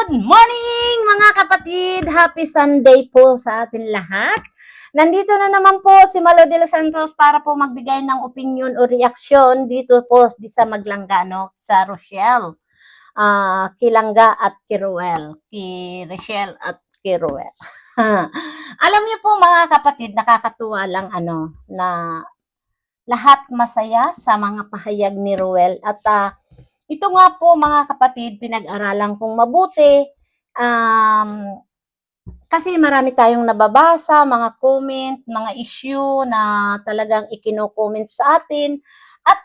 Good morning mga kapatid! Happy Sunday po sa atin lahat. Nandito na naman po si Malo de los Santos para po magbigay ng opinion o reaksyon dito po di sa Maglangano sa Rochelle. Ah, Kilangga at Kiruel. Ki Rochelle at Kiruel. Alam niyo po mga kapatid, nakakatuwa lang ano na lahat masaya sa mga pahayag ni Ruel at ah, ito nga po mga kapatid, pinag-aralan kong mabuti. Um, kasi marami tayong nababasa, mga comment, mga issue na talagang ikino-comment sa atin. At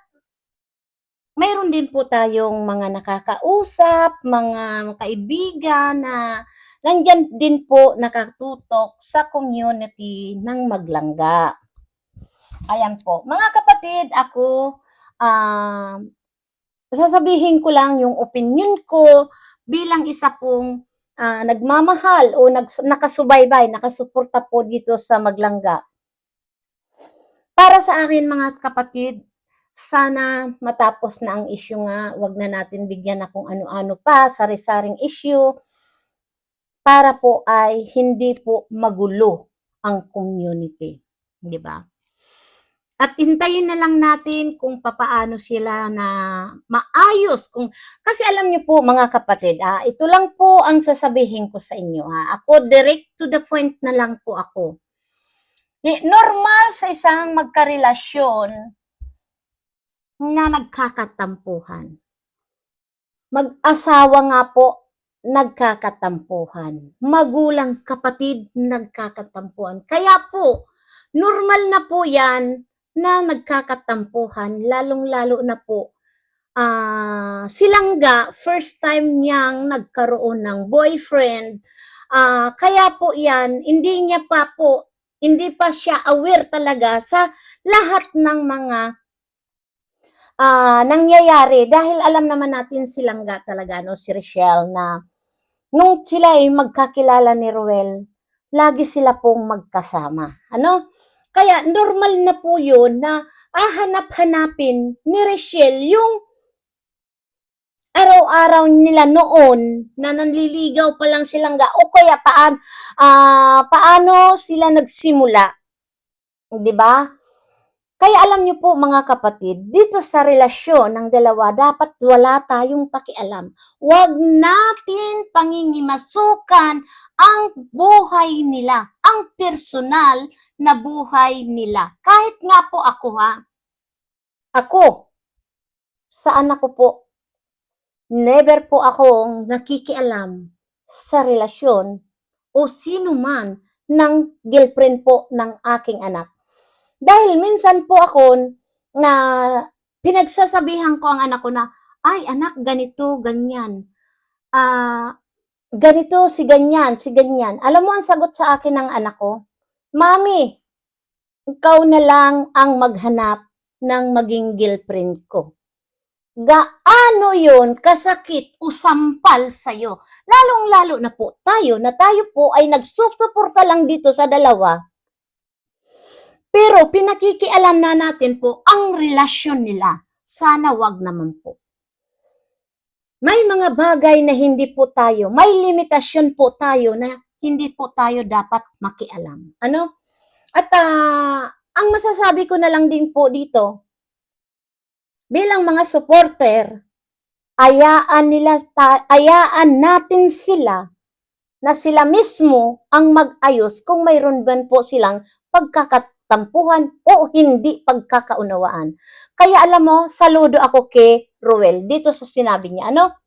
mayroon din po tayong mga nakakausap, mga kaibigan na nandyan din po nakatutok sa community ng Maglangga. Ayan po. Mga kapatid, ako, ah, sasabihin ko lang yung opinion ko bilang isa pong ah, nagmamahal o nags- nakasubaybay, nakasuporta po dito sa Maglangga. Para sa akin mga kapatid, sana matapos na ang issue nga, wag na natin bigyan na kung ano-ano pa, sari-saring issue, para po ay hindi po magulo ang community. Di ba? At hintayin na lang natin kung papaano sila na maayos. Kung, kasi alam niyo po mga kapatid, ah, ito lang po ang sasabihin ko sa inyo. Ha. Ako direct to the point na lang po ako. Eh, Normal sa isang magkarelasyon na nagkakatampuhan. Mag-asawa nga po, nagkakatampuhan. Magulang kapatid, nagkakatampuhan. Kaya po, normal na po yan na nagkakatampuhan, lalong-lalo na po, ah silangga, first time niyang nagkaroon ng boyfriend, ah kaya po yan, hindi niya pa po, hindi pa siya aware talaga sa lahat ng mga ah nangyayari dahil alam naman natin silangga talaga no si Rochelle na nung sila ay magkakilala ni Ruel, lagi sila pong magkasama. Ano? Kaya normal na po yun na ahanap-hanapin ni Rochelle yung araw-araw nila noon na nanliligaw pa lang silang ga o kaya paan ah paano sila nagsimula. 'di ba kaya alam niyo po mga kapatid dito sa relasyon ng dalawa dapat wala tayong pakialam. Wag natin pangingimasukan ang buhay nila ang personal na buhay nila. Kahit nga po ako ha? Ako sa anak ko po never po akong nakikialam sa relasyon o sino man ng girlfriend po ng aking anak. Dahil minsan po ako na pinagsasabihan ko ang anak ko na, ay anak, ganito, ganyan. Ah, ganito, si ganyan, si ganyan. Alam mo ang sagot sa akin ng anak ko? Mami, ikaw na lang ang maghanap ng maging girlfriend ko gaano yon kasakit o sampal sa'yo. Lalong-lalo na po tayo, na tayo po ay nagsusuporta lang dito sa dalawa. Pero pinakikialam na natin po ang relasyon nila. Sana wag naman po. May mga bagay na hindi po tayo, may limitasyon po tayo na hindi po tayo dapat makialam. Ano? At ah, ang masasabi ko na lang din po dito, bilang mga supporter, ayaan nila ta- ayaan natin sila na sila mismo ang mag-ayos kung mayroon man po silang pagkakatampuhan o hindi pagkakaunawaan. Kaya alam mo, saludo ako kay Ruel dito sa sinabi niya. Ano?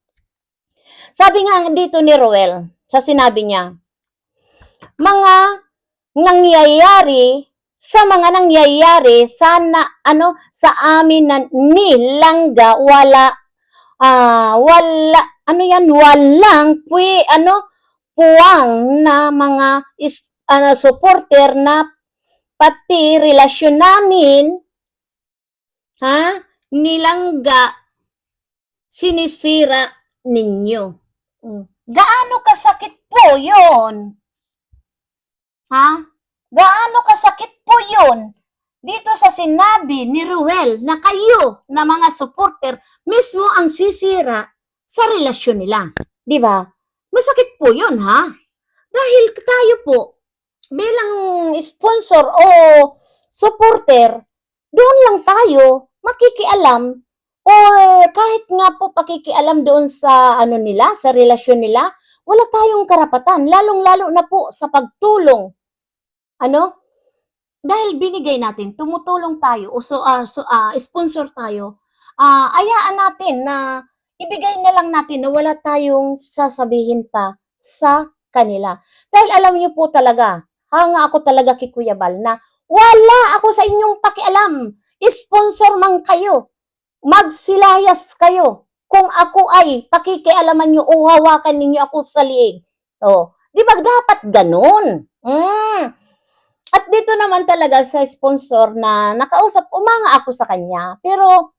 Sabi nga dito ni Ruel, sa sinabi niya, mga nangyayari sa mga nangyayari sana ano sa amin na ni langga wala ah wala ano yan walang pwi ano puwang na mga is, ano, supporter na pati relasyon namin ha nilangga sinisira ninyo Mm. gaano kasakit po yon ha Gaano kasakit po yun dito sa sinabi ni Ruel na kayo na mga supporter mismo ang sisira sa relasyon nila. Di ba? Masakit po yun, ha? Dahil tayo po, bilang sponsor o supporter, doon lang tayo makikialam or kahit nga po pakikialam doon sa ano nila, sa relasyon nila, wala tayong karapatan, lalong-lalo na po sa pagtulong. Ano? Dahil binigay natin, tumutulong tayo o so, ah, so, ah, sponsor tayo, ah, ayaan natin na ibigay na lang natin na wala tayong sasabihin pa sa kanila. Dahil alam niyo po talaga, hanga ako talaga kay Kuya Bal na wala ako sa inyong pakialam. Sponsor man kayo. Magsilayas kayo. Kung ako ay pakikialaman nyo o hawakan ninyo ako sa liig. Oh, di ba dapat ganun? Mm. At dito naman talaga sa sponsor na nakausap, umanga ako sa kanya. Pero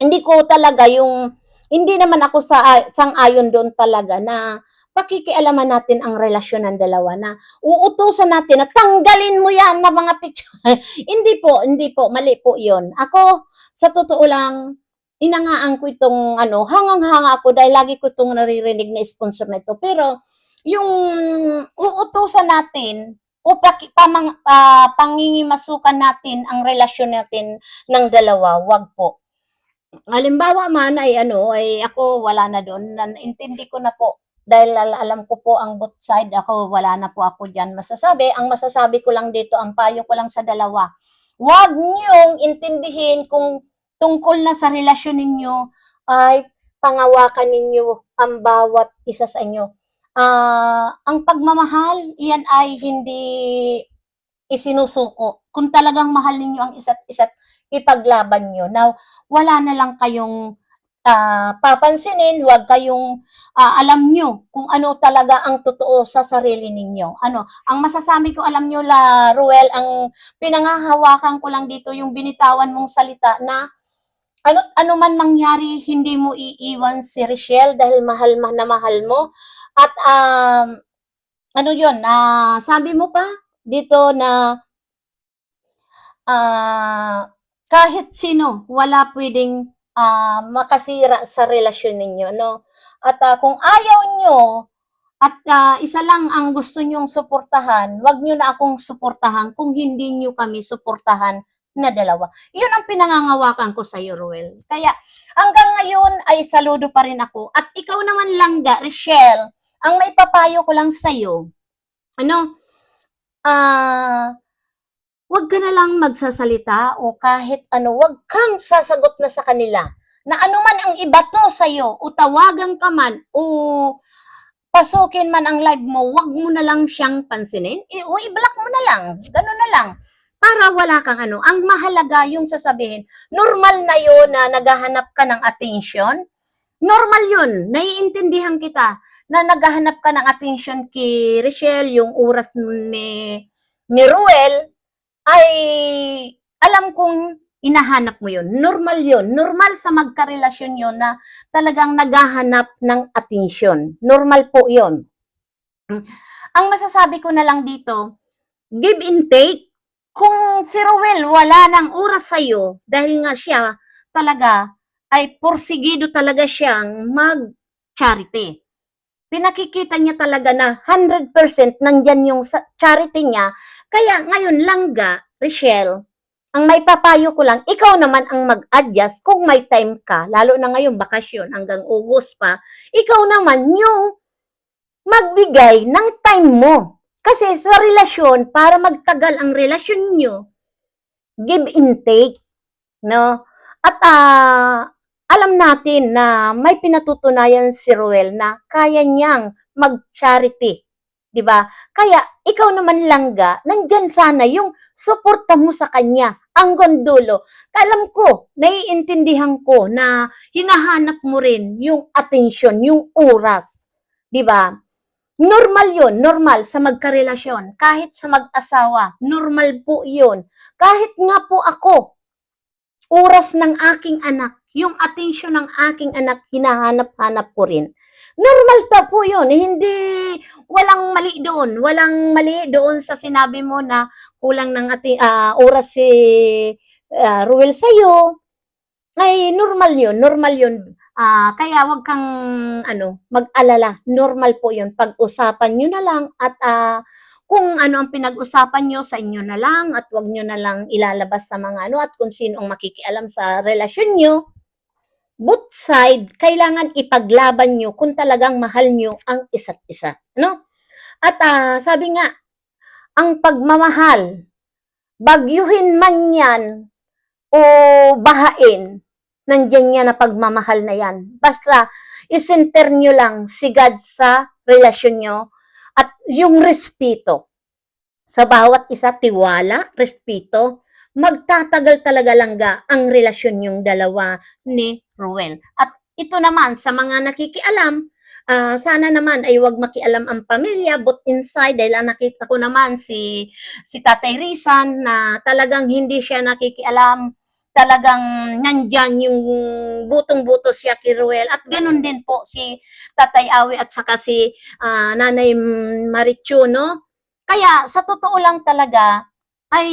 hindi ko talaga yung, hindi naman ako sa sang-ayon doon talaga na pakikialaman natin ang relasyon ng dalawa na uutusan natin na tanggalin mo yan na mga picture. hindi po, hindi po, mali po yon Ako, sa totoo lang, inangaan ko itong ano, hangang-hanga ako dahil lagi ko itong naririnig na sponsor na ito. Pero, yung uutusan natin o pamang, ah, pangingimasukan natin ang relasyon natin ng dalawa, wag po. Halimbawa man ay ano, ay ako wala na doon, intindi ko na po dahil al- alam ko po ang both side, ako wala na po ako diyan masasabi. Ang masasabi ko lang dito, ang payo ko lang sa dalawa, wag niyong intindihin kung tungkol na sa relasyon ninyo ay pangawakan ninyo ang bawat isa sa inyo. Ah, ang pagmamahal, iyan ay hindi isinusuko. Kung talagang mahal ninyo ang isa't isa't ipaglaban nyo. Now, wala na lang kayong ah, papansinin, wag kayong ah, alam nyo kung ano talaga ang totoo sa sarili ninyo. Ano, ang masasabi ko, alam nyo la, Ruel, ang pinangahawakan ko lang dito yung binitawan mong salita na ano, ano man mangyari, hindi mo iiwan si Richelle dahil mahal man na mahal mo. At um, ano yun, ah, sabi mo pa dito na ah, kahit sino, wala pwedeng ah, makasira sa relasyon ninyo, no? At ah, kung ayaw nyo, at ah, isa lang ang gusto nyong suportahan, wag nyo na akong suportahan kung hindi nyo kami suportahan na dalawa. Yun ang pinangangawakan ko sa iyo, Ruel. Kaya hanggang ngayon ay saludo pa rin ako. At ikaw naman langga, Rochelle, ang may papayo ko lang sa iyo, ano, ah, wag ka na lang magsasalita o kahit ano, wag kang sasagot na sa kanila. Na ano man ang ibato sa iyo, o tawagan ka man, o pasukin man ang live mo, wag mo na lang siyang pansinin. I- o i-block mo na lang. Ganun na lang. Para wala kang ano. Ang mahalaga yung sasabihin, normal na yun na naghahanap ka ng attention. Normal yun. Naiintindihan kita na naghahanap ka ng attention kay Richelle, yung oras ni, ni Ruel, ay alam kong inahanap mo yun. Normal yun. Normal sa magkarelasyon yun na talagang naghahanap ng attention. Normal po yun. Ang masasabi ko na lang dito, give and take. Kung si Ruel wala ng oras sa'yo, dahil nga siya talaga ay porsigido talaga siyang mag-charity. Pinakikita niya talaga na 100% nandyan yung charity niya. Kaya ngayon langga, Richelle, ang may papayo ko lang, ikaw naman ang mag-adjust kung may time ka, lalo na ngayon bakasyon hanggang August pa, ikaw naman yung magbigay ng time mo. Kasi sa relasyon, para magtagal ang relasyon nyo, give and take, no? At ah, alam natin na may pinatutunayan si Ruel na kaya niyang mag-charity. 'di ba? Kaya ikaw naman langga, nandyan sana yung suporta mo sa kanya hanggang dulo. Alam ko, naiintindihan ko na hinahanap mo rin yung attention, yung oras. 'Di ba? Normal yun, normal sa magkarelasyon. Kahit sa mag-asawa, normal po yun. Kahit nga po ako, oras ng aking anak, yung attention ng aking anak, hinahanap-hanap ko rin. Normal pa po yun. Hindi, walang mali doon. Walang mali doon sa sinabi mo na kulang ng ati, ah, oras si ah, Ruel sa'yo. Ay, normal yun. Normal yun. Ah, kaya wag kang ano, mag-alala. Normal po 'yun. Pag-usapan niyo na lang at ah, kung ano ang pinag-usapan niyo sa inyo na lang at wag niyo na lang ilalabas sa mga ano at kung sino ang makikialam sa relasyon niyo. Both side, kailangan ipaglaban niyo kung talagang mahal niyo ang isa't isa, no? At ah, sabi nga, ang pagmamahal, bagyuhin man 'yan o bahain, nandiyan yan na pagmamahal na yan. Basta, isinter nyo lang si God sa relasyon nyo at yung respeto. Sa bawat isa, tiwala, respeto, magtatagal talaga langga ang relasyon yung dalawa ni Ruel. At ito naman, sa mga nakikialam, ah, sana naman ay wag makialam ang pamilya, but inside, dahil nakita ko naman si, si Tatay Rizan na talagang hindi siya nakikialam talagang nandyan yung butong-buto siya kay Ruel. At ganun din po si Tatay Awi at saka si ah, Nanay Marichu, no? Kaya sa totoo lang talaga ay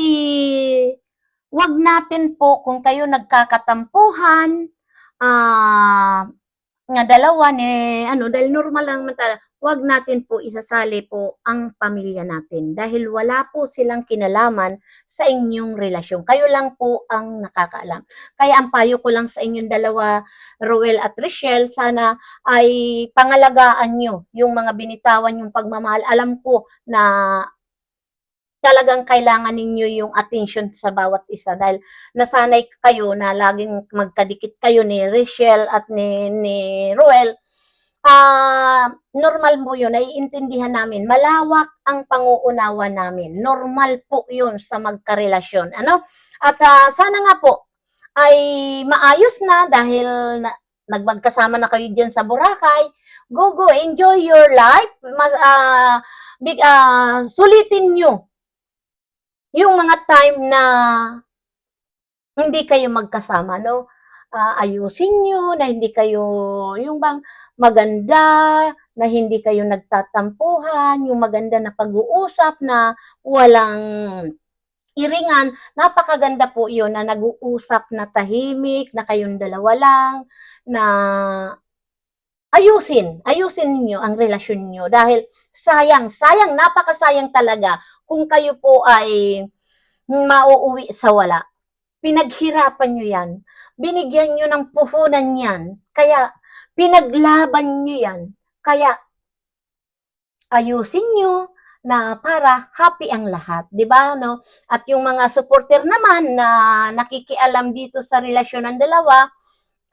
wag natin po kung kayo nagkakatampuhan ah nga dalawa ni ano dahil normal lang talaga wag natin po isasali po ang pamilya natin dahil wala po silang kinalaman sa inyong relasyon. Kayo lang po ang nakakaalam. Kaya ang payo ko lang sa inyong dalawa, Roel at Richelle, sana ay pangalagaan nyo yung mga binitawan yung pagmamahal. Alam ko na talagang kailangan ninyo yung attention sa bawat isa dahil nasanay kayo na laging magkadikit kayo ni Richelle at ni, ni Roel ah normal mo yun, naiintindihan namin. Malawak ang panguunawa namin. Normal po yun sa magkarelasyon. Ano? At ah, sana nga po ay maayos na dahil na, nagmagkasama na kayo dyan sa Boracay. Go, go, enjoy your life. Mas, ah, big, ah, sulitin nyo yung mga time na hindi kayo magkasama, no? Ah, ayusin nyo na hindi kayo, yung bang maganda, na hindi kayo nagtatampuhan, yung maganda na pag-uusap na walang iringan, napakaganda po yun na nag-uusap na tahimik, na kayong dalawa lang, na ayusin, ayusin niyo ang relasyon niyo dahil sayang, sayang, napakasayang talaga kung kayo po ay mauuwi sa wala. Pinaghirapan nyo yan. Binigyan nyo ng puhunan yan. Kaya, pinaglaban nyo yan. Kaya, ayusin nyo na para happy ang lahat, 'di ba no? At yung mga supporter naman na nakikialam dito sa relasyon ng dalawa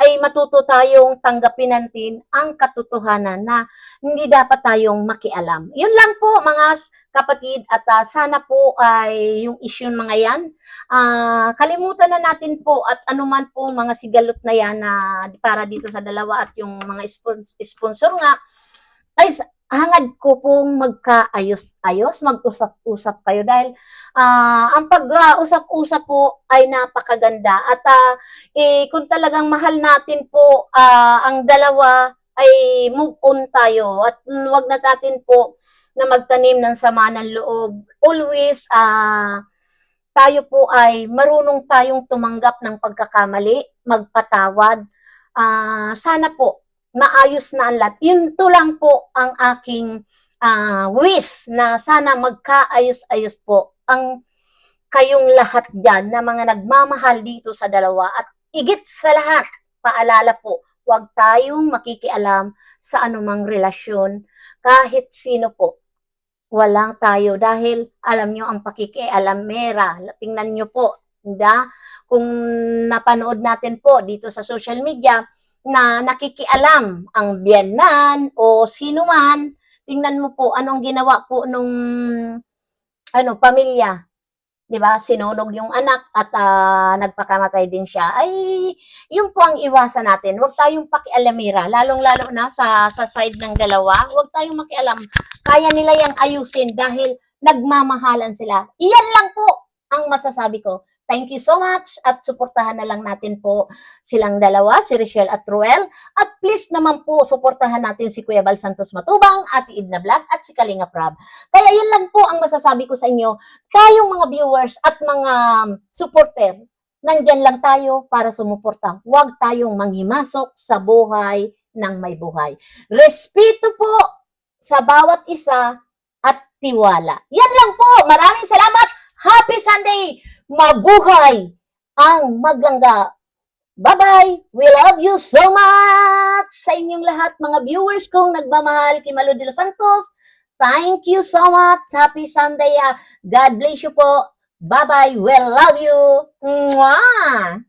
ay matuto tayong tanggapin natin ang katotohanan na hindi dapat tayong makialam. Yun lang po mga kapatid at ah, sana po ay yung issue mga yan ah, kalimutan na natin po at anuman po mga sigalot na yan na para dito sa dalawa at yung mga spons- sponsor nga ay hangad ko pong magkaayos-ayos, mag-usap-usap kayo dahil ah, ang pag-usap-usap po ay napakaganda at ah, eh, kung talagang mahal natin po ah, ang dalawa ay move on tayo at wag na natin po na magtanim ng sama ng loob. Always ah tayo po ay marunong tayong tumanggap ng pagkakamali, magpatawad. Ah, sana po maayos na ang lahat. Yun to lang po ang aking ah, wish na sana magkaayos-ayos po ang kayong lahat dyan na mga nagmamahal dito sa dalawa at igit sa lahat, paalala po, huwag tayong makikialam sa anumang relasyon kahit sino po. Walang tayo dahil alam nyo ang pakikialamera. Tingnan nyo po, da? Kung napanood natin po dito sa social media, na nakikialam ang biyanan o sino man, tingnan mo po anong ginawa po nung ano pamilya, 'di ba? Sinunog yung anak at ah, nagpakamatay din siya. Ay, yun po ang iwasan natin. Huwag tayong pakialamira, lalong-lalo na sa sa side ng dalawa. Huwag tayong makialam. Kaya nila yang ayusin dahil nagmamahalan sila. Iyan lang po ang masasabi ko. Thank you so much at suportahan na lang natin po silang dalawa, si Richelle at Ruel. At please naman po, suportahan natin si Kuya Bal Santos Matubang, Ate Idna Vlog at si Kalinga Prab. Kaya yun lang po ang masasabi ko sa inyo. Tayong mga viewers at mga supporter, nandyan lang tayo para sumuporta. Huwag tayong manghimasok sa buhay ng may buhay. Respeto po sa bawat isa at tiwala. Yan lang po. Maraming salamat. Happy Sunday! Mabuhay ang maglangga. Bye-bye! We love you so much! Sa inyong lahat, mga viewers kong nagmamahal kay Malo de los Santos, thank you so much! Happy Sunday! ah. God bless you po! Bye-bye! We love you! Mwah!